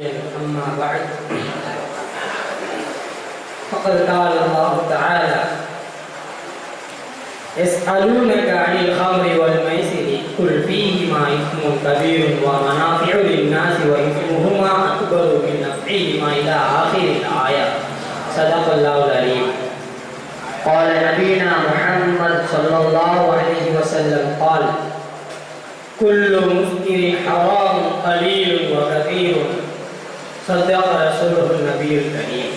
أما بعد فقد قال الله تعالى يسألونك عن الخمر والميسر قل فيهما إثم كبير ومنافع للناس وإثمهما أكبر من نفعهما إلى آخر الآية. صدق الله العليم. قال نبينا محمد صلى الله عليه وسلم قال كل مسكر حرام قليل وكثير صدق رسوله النبي الكريم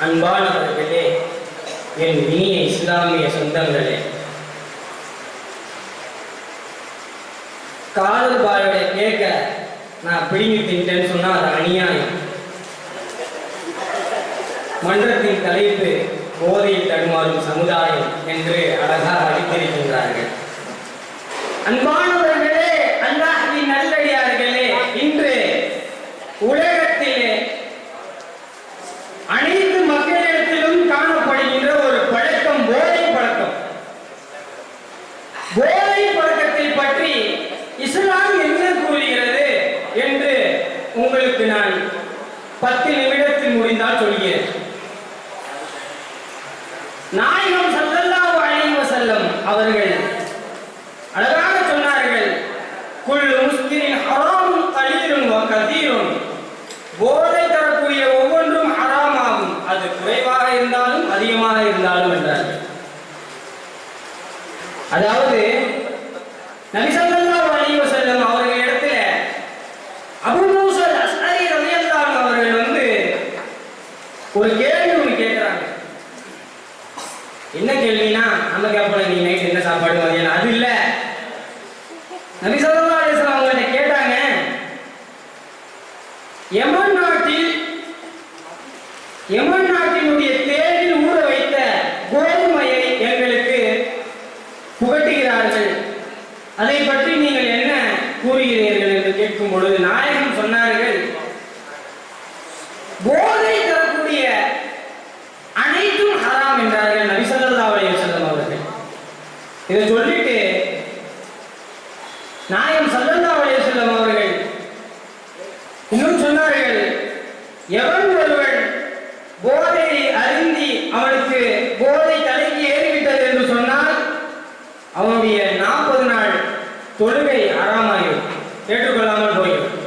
அன்பானவர்களே என் இனிய இஸ்லாமிய சொந்தங்களே காதல் பாயோட கேட்க நான் பிடிங்கி தின்ட்டேன்னு சொன்னா அது அநியாயம் மன்றத்தின் தலைப்பு போதையில் தடுமாறும் சமுதாயம் என்று அழகாக அளித்திருக்கின்றார்கள் அன்பானவர்களே உங்களுக்கு பத்து நிமிடத்தில் முடிந்தால் சொல்கிறேன். நாயகம் சல்லல்லாஹு அலைஹி வஸல்லம் அவர்கள் அழகாக சொன்னார்கள் குல் முஸ்லிமின் ஹராமும் கலீலும் வ கதீரும். போதை தரக்கூடிய ஒவ்வொன்றும் ஹராமாகும். அது குறைவாக இருந்தாலும் அதிகமாக இருந்தாலும் என்றார்கள். அதாவது நபி ஸல்லல்லாஹு அலைஹி வஸல்லம் அவர்கள் இடத்துல அபூ மூஸா அஸ்அரி ரலியல்லாஹு அவர்கள் வந்து ஒரு கேள்வி ஒன்று கேட்குறாங்க என்ன கேள்வினா நம்ம கேட்போம் நீ நைட் என்ன சாப்பாடு மதியம் அது இல்ல நபி ஸல்லல்லாஹு அலைஹி வஸல்லம் அவங்கள்ட்ட கேட்டாங்க யமன் நாட்டில் யமன் நாட்டினுடைய தேனில் ஊற வைத்த கோதுமையை எங்களுக்கு புகட்டுகிறார்கள் அதை பற்றி நீங்கள் என்ன கூறுகிறீர்கள் என்று கேட்கும் பொழுது நாயகம் சொன்னார்கள் போதை தரக்கூடிய அனைத்தும் ஹராம் என்றார்கள் நபி ஸல்லல்லாஹு அலைஹி வஸல்லம் அவர்கள் இதை சொல்லிட்டு நாயம் ஸல்லல்லாஹு அலைஹி வஸல்லம் அவர்கள் இன்னும் சொன்னார்கள் எவன் ஒருவன் போதையை அருந்தி அவனுக்கு போதை தலைக்கு ஏறிவிட்டது என்று சொன்னால் அவனுடைய நாற்பது நாள் தொழுகை அறாமாயும் ஏற்றுக்கொள்ளாமல் போயிடும்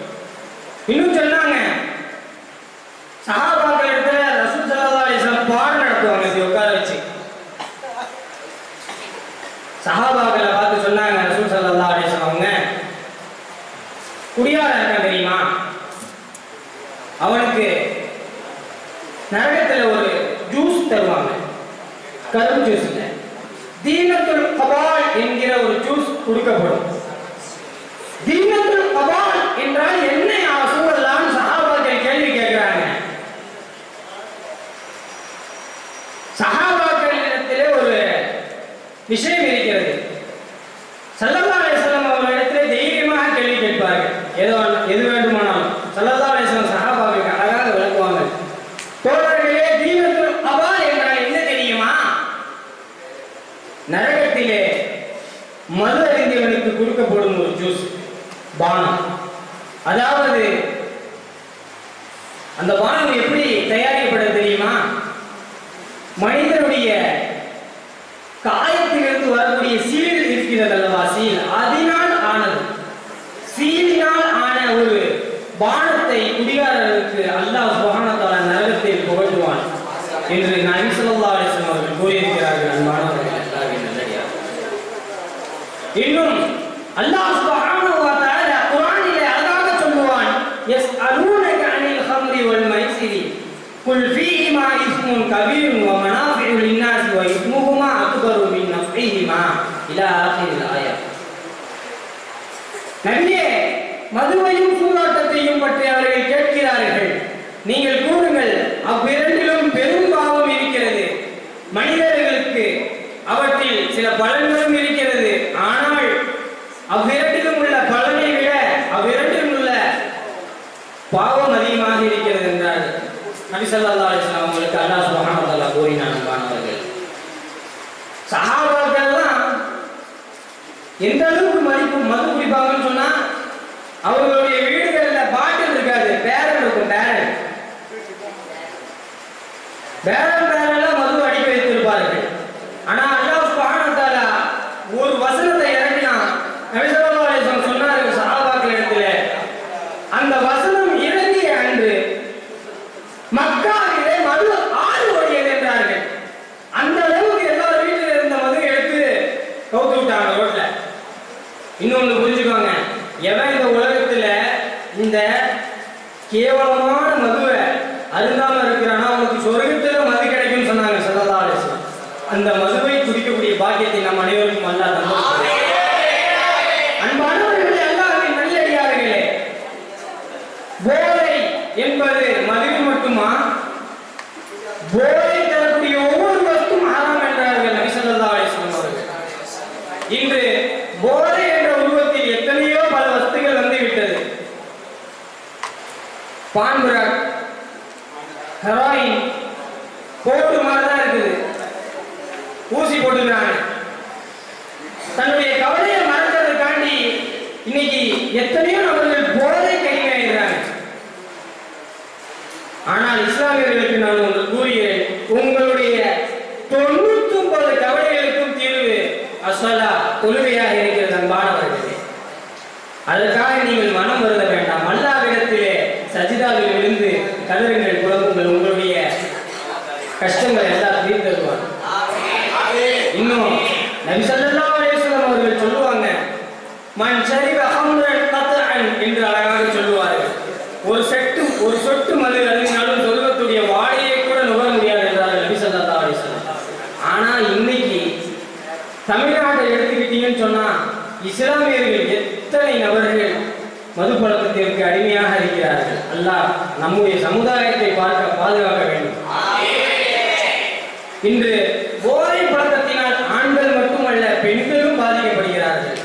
இன்னும் சொன்னாங்க சஹாபாக்கள் இடத்துல ரசூல் ஸல்லல்லாஹு அலைஹி வஸல்லம் பாடம் நடத்துவாங்க இப்படி உட்கார வச்சு சஹாபாக்களை பார்த்து சொன்னாங்க ரசூல் ஸல்லல்லாஹு அலைஹி வஸல்லம் அவங்க குடியார இருக்கான் தெரியுமா அவனுக்கு நரகத்துல ஒரு ஜூஸ் தருவாங்க. கரும்பு ஜூஸ் இல்ல தீனத்துல் கபால் என்கிற ஒரு ஜூஸ் கொடுக்கப்படும். தீனத்துல் கபால் என்றால் என்ன சூழலாம் சகாபாக்கள் கேள்வி கேட்கிறாங்க. சஹாபாக்களிடத்திலே ஒரு விஷயம் இருக்கிறது சல்லல்லா அலிஸ்லாம் அவர்களிடத்திலே தைரியமாக கேள்வி கேட்பார்கள் எது எது வேண்டுமானாலும் சல்லல்லா அலிஸ்லாம் சஹாபாவுக்கு அழகாக விளக்குவாங்க தோழர்களே தீனத்துல் அபால் என்றால் என்ன தெரியுமா நரகத்திலே மது அறிந்தவனுக்கு கொடுக்கப்படும் ஒரு ஜூஸ் பானம் அதாவது அந்த பானம் எப்படி தயாரிக்கப்பட தெரியுமா மனிதனுடைய காயத்திலிருந்து வரக்கூடிய சீல் இருக்கிறது அல்லவா சீல் அதனால் ஆனது சீலினால் ஆன ஒரு வானத்தை குடிகாரர்களுக்கு அல்லாஹ் சுபஹானத்தால நரகத்தில் புகட்டுவான் என்று நபி சொல்லா அலிஸ்லாம் அவர்கள் கூறியிருக்கிறார்கள் அன்பானவர்களே. இன்னும் அல்லாஹ் சுப்ஹானஹு குரானிலே அழகாக சொல்லுவான் எஸ் அருணக அனில் ஹம்ரி வல் மைசிரி குல் ஃபீஹிமா இஸ்முன் கபீரும் வ மனாஃபிஉ லின்னாஸ் வ இஸ்முஹுமா அக்பரு மின் நஃபிஹிமா இலா ஆகிரில் ஆயா. நபியே மதுவை பற்றி அவர்கள் கேட்கிறார்கள். நீங்கள் கூறுங்கள் அவ்விரண்டிலும் பெரும் பாவம் இருக்கிறது. மனிதர்களுக்கு அவற்றில் சில பலன்களும் இருக்கிறது. ஆனால் அவ்விரண்டிலும் உள்ள பலனை விட அவ்விரண்டிலும் உள்ள பாவம் அதிகமாக இருக்கிறது என்றார். நபிசல்லா ஸல்லல்லாஹு அவங்களுக்கு அல்லா சுப்ஹானஹு கூறினான் அன்பானவர்கள். சஹாபாக்கள்லாம் எந்த அளவுக்கு மதிப்பு மது குடிப்பாங்கன்னு சொன்னா அவர்களுடைய Back. பான்புராக் ஹெராயின். போட்டு மாதிரி தான் இருக்குது. ஊசி போட்டுக்கிறாங்க. தன்னுடைய கவலையை மறக்கிறதுக்காண்டி இன்னைக்கு எத்தனையோ நபர்கள் போதை கையாகிறாங்க ஆனால் இஸ்லாமியர்களுக்கு நான் ஒன்று கூறுகிறேன். கஷ்டங்களை எல்லாம் தீர்த்து தருவார். இன்னும் நபி ஸல்லல்லாஹு அவர்கள் சொல்லுவாங்க மன் சரி என்று அழகாக சொல்லுவார்கள். ஒரு செட்டு ஒரு சொட்டு மது அருந்தினாலும் சொர்க்கத்துடைய வாடையை கூட நுகர முடியாது என்றார் நபி ஸல்லல்லாஹு அலைஹி ஆனா இன்னைக்கு தமிழ்நாட்டை எடுத்துக்கிட்டீங்கன்னு சொன்னா இஸ்லாமியர்கள் எத்தனை நபர்கள் மது பழக்கத்திற்கு அடிமையாக இருக்கிறார்கள்? அல்லாஹ் நம்முடைய சமுதாயத்தை பார்க்க பாதுகாக்க வேண்டும். இன்று போதை பழக்கத்தினால் ஆண்கள் மட்டுமல்ல பெண்களும் பாதிக்கப்படுகிறார்கள்.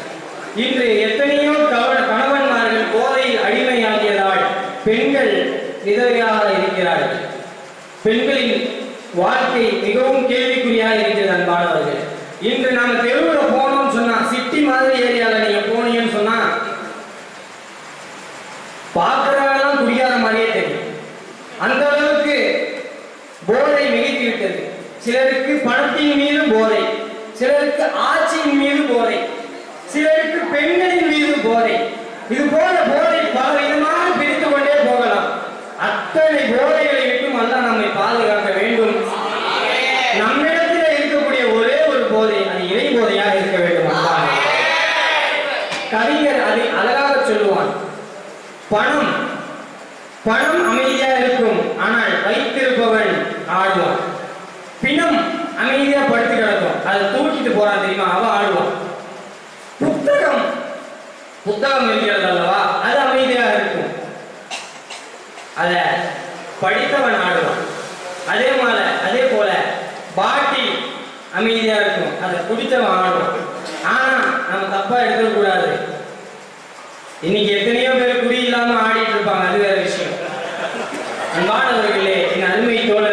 இன்று எத்தனையோ கவ- கணவன்மார்கள் போதையில் அடிமையாகியதால் பெண்கள் விதவையாக இருக்கிறார்கள். பெண்களின் வாழ்க்கை மிகவும் கேள்விக்குறியாக இருக்கிறது அன்பானவர்கள். இன்று நாம தெருவில் போனோம்னு சொன்னா சிட்டி மாதிரி ஏரியால நீங்க போனீங்கன்னு சொன்னா பார்க்கறவெல்லாம் குடியாத மாதிரியே தெரியும். அந்த அளவு சிலருக்கு பணத்தின் மீது போதை சிலருக்கு ஆட்சியின் மீது போதை சிலருக்கு பெண்களின் மீது போதை. இது போல போதை பல விதமாக பிரித்து கொண்டே போகலாம். அத்தனை போதைகளை விட்டும் அல்ல நம்மை பாதுகாக்க வேண்டும். நம்மிடத்தில் இருக்கக்கூடிய ஒரே ஒரு போதை அது இறை போதையாக இருக்க வேண்டும் கவிஞர் அதை அழகாக சொல்லுவான் பணம் பணம் அமைதியாக இருக்கும் ஆனால் வைத்திருப்பவன் ஆடுவான் பிணம் அமைதியா படுத்து கிடக்கும். அதை தூக்கிட்டு போறான் தெரியுமா? அவ ஆடுவான் புத்தகம். புத்தகம் இருக்கிறது அல்லவா? அது அமைதியாக இருக்கும். அத படித்தவன் ஆடுவான். அதே போல அதே போல பாட்டி அமைதியா இருக்கும். அதை குடித்தவன் ஆடுவான். ஆனா நம்ம தப்பா எடுத்துக்க கூடாது இன்னைக்கு எத்தனையோ பேர் குடி இல்லாம ஆடிட்டு இருப்பாங்க. அது வேற விஷயம். அன்பானவர்களே என் அருமை தோழ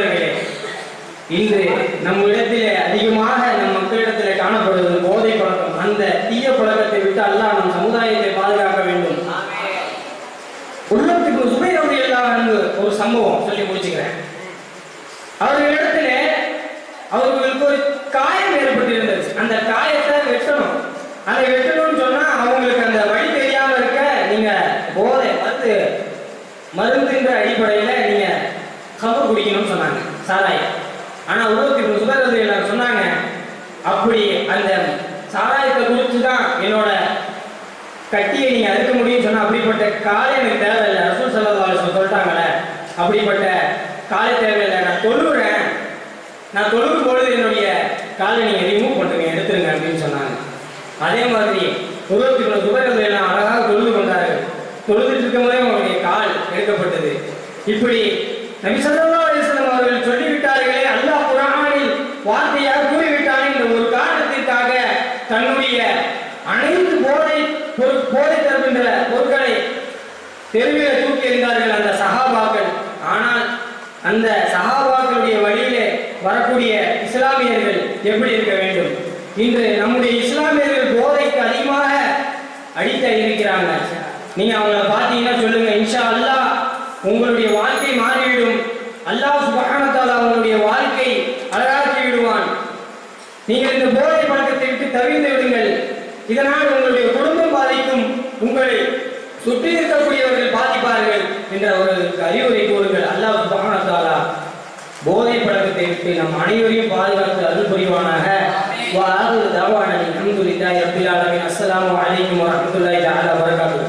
இன்று நம் இடத்திலே அதிகமாக நம் மக்களிடத்திலே காணப்படுவது போதை பழக்கம். அந்த தீய பழக்கத்தை விட்டு அல்லாஹ் நம் சமுதாயத்தை பாதுகாக்க வேண்டும். உள்ளத்துக்கு சுபைரவதி எல்லாம் ஒரு சம்பவம் சொல்லி முடிச்சுக்கிறேன். அவர்களிடத்திலே அவர்களுக்கு ஒரு காயம் ஏற்பட்டிருந்தது. அந்த காயத்தை வெட்டணும். அதை வெட்டணும்னு சொன்னா அவங்களுக்கு அந்த வழி தெரியாம இருக்க நீங்க போதை மருந்து மருந்துன்ற அடிப்படையில நீங்க கவர் குடிக்கணும்னு சொன்னாங்க. சாராயம். ஆனா உலகத்துக்கு சுபரது எல்லாரும் சொன்னாங்க. அப்படி அந்த சாராயத்தை குடிச்சு தான் என்னோட கட்டியை நீங்க அறுக்க முடியும்னு சொன்னா அப்படிப்பட்ட காலை எனக்கு தேவையில்லை. ரசூல் சல்லல்லாஹு அலைஹி சொல்லிட்டாங்களே அப்படிப்பட்ட காலை தேவையில்லை. நான் தொழுறேன் நான் தொழுகும் பொழுது என்னுடைய காலை நீங்க ரிமூவ் பண்ணுங்க எடுத்துருங்க அப்படின்னு சொன்னாங்க. அதே மாதிரி உருவத்துக்குள்ள சுபரது எல்லாம் அழகாக தொழுது கொண்டார்கள். தொழுதுட்டு இருக்கும் போதே அவருடைய கால் எடுக்கப்பட்டது. இப்படி நபி ஸல்லல்லாஹு அலைஹி வஸல்லம் அவர்கள் சொல்லிவிட்டார்களே அல்லாஹ் குர்ஆனில் வார்த்தையாக கூறிவிட்டான் என்ற ஒரு காரணத்திற்காக தன்னுடைய அனைத்து போதை பொரு- போதை தருகின்ற பொருட்களை தெருவில தூக்கி எறிந்தார்கள் அந்த சஹாபாக்கள் ஆனால் அந்த சஹாபாக்களுடைய வழியிலே வரக்கூடிய இஸ்லாமியர்கள் எப்படி இருக்க வேண்டும்? இன்று நம்முடைய இஸ்லாமியர்கள் போதைக்கு அதிகமாக அடித்த இருக்கிறாங்க. நீங்க அவங்கள பார்த்தீங்கன்னா சொல்லுங்க இன்ஷா அல்லாஹ் உங்களுடைய வாழ்க்கை மாறிவிடும். அல்லாஹ் சுபகானத்தால் அவங்களுடைய வாழ்க்கை அழகாக்கி விடுவான். நீங்கள் இந்த போதை பழக்கத்தை விட்டு தவிர்த்து விடுங்கள். இதனால் உங்களுடைய குடும்பம் பாதிக்கும். உங்களை சுற்றி இருக்கக்கூடியவர்கள் பாதிப்பார்கள் என்ற ஒரு அறிவுரை கூறுங்கள். அல்லாஹ் தஆலா போதை பழக்கத்தை நம் அனைவரையும் பாதுகாத்து அருள் புரிவானாக. தவான அல்ஹம்துலில்லாஹி ரப்பில் ஆலமீன். அஸ்ஸலாமு அலைக்கும் வரஹ்மத்துல்லாஹி தஆலா வபரகாத்துஹு.